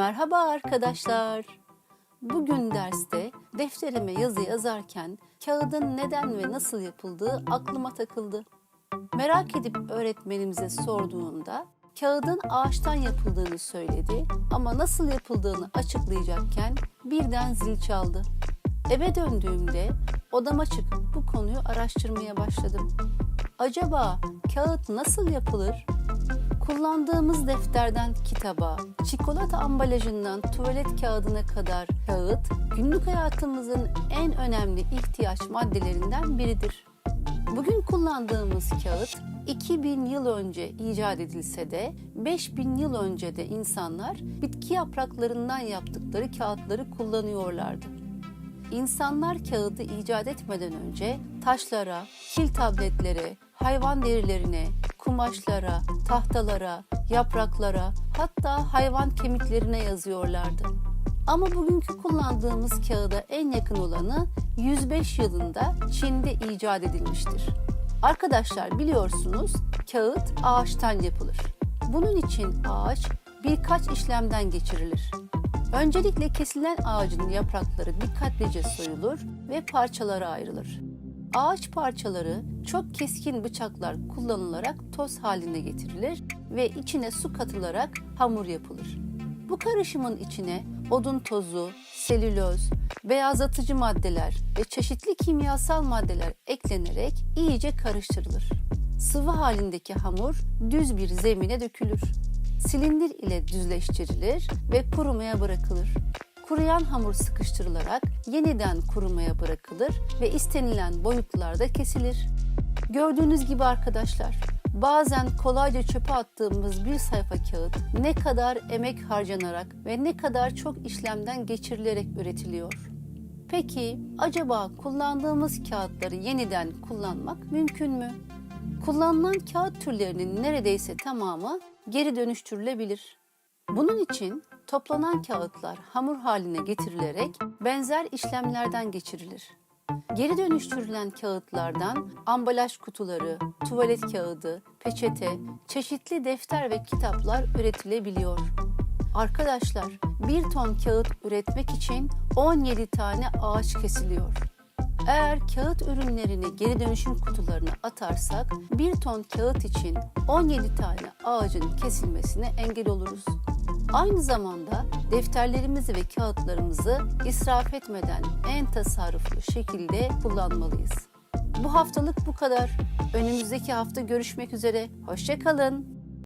Merhaba arkadaşlar. Bugün derste defterime yazı yazarken kağıdın neden ve nasıl yapıldığı aklıma takıldı. Merak edip öğretmenimize sorduğumda kağıdın ağaçtan yapıldığını söyledi ama nasıl yapıldığını açıklayacakken birden zil çaldı. Eve döndüğümde odama çıkıp bu konuyu araştırmaya başladım. Acaba kağıt nasıl yapılır? Kullandığımız defterden kitaba, çikolata ambalajından tuvalet kağıdına kadar kağıt günlük hayatımızın en önemli ihtiyaç maddelerinden biridir. Bugün kullandığımız kağıt 2000 yıl önce icat edilse de 5000 yıl önce de insanlar bitki yapraklarından yaptıkları kağıtları kullanıyorlardı. İnsanlar kağıdı icat etmeden önce taşlara, kil tabletlere, hayvan derilerine, kumaşlara, tahtalara, yapraklara, hatta hayvan kemiklerine yazıyorlardı. Ama bugünkü kullandığımız kağıda en yakın olanı 105 yılında Çin'de icat edilmiştir. Arkadaşlar biliyorsunuz kağıt ağaçtan yapılır. Bunun için ağaç birkaç işlemden geçirilir. Öncelikle kesilen ağacın yaprakları dikkatlice soyulur ve parçalara ayrılır. Ağaç parçaları çok keskin bıçaklar kullanılarak toz haline getirilir ve içine su katılarak hamur yapılır. Bu karışımın içine odun tozu, selüloz, beyazlatıcı maddeler ve çeşitli kimyasal maddeler eklenerek iyice karıştırılır. Sıvı halindeki hamur düz bir zemine dökülür. Silindir ile düzleştirilir ve kurumaya bırakılır. Kuruyan hamur sıkıştırılarak yeniden kurumaya bırakılır ve istenilen boyutlarda kesilir. Gördüğünüz gibi arkadaşlar, bazen kolayca çöpe attığımız bir sayfa kağıt ne kadar emek harcanarak ve ne kadar çok işlemden geçirilerek üretiliyor. Peki acaba kullandığımız kağıtları yeniden kullanmak mümkün mü? Kullanılan kağıt türlerinin neredeyse tamamı geri dönüştürülebilir. Bunun için toplanan kağıtlar hamur haline getirilerek benzer işlemlerden geçirilir. Geri dönüştürülen kağıtlardan ambalaj kutuları, tuvalet kağıdı, peçete, çeşitli defter ve kitaplar üretilebiliyor. Arkadaşlar, bir ton kağıt üretmek için 17 tane ağaç kesiliyor. Eğer kağıt ürünlerini geri dönüşüm kutularına atarsak bir ton kağıt için 17 tane ağacın kesilmesine engel oluruz. Aynı zamanda defterlerimizi ve kağıtlarımızı israf etmeden en tasarruflu şekilde kullanmalıyız. Bu haftalık bu kadar. Önümüzdeki hafta görüşmek üzere. Hoşçakalın.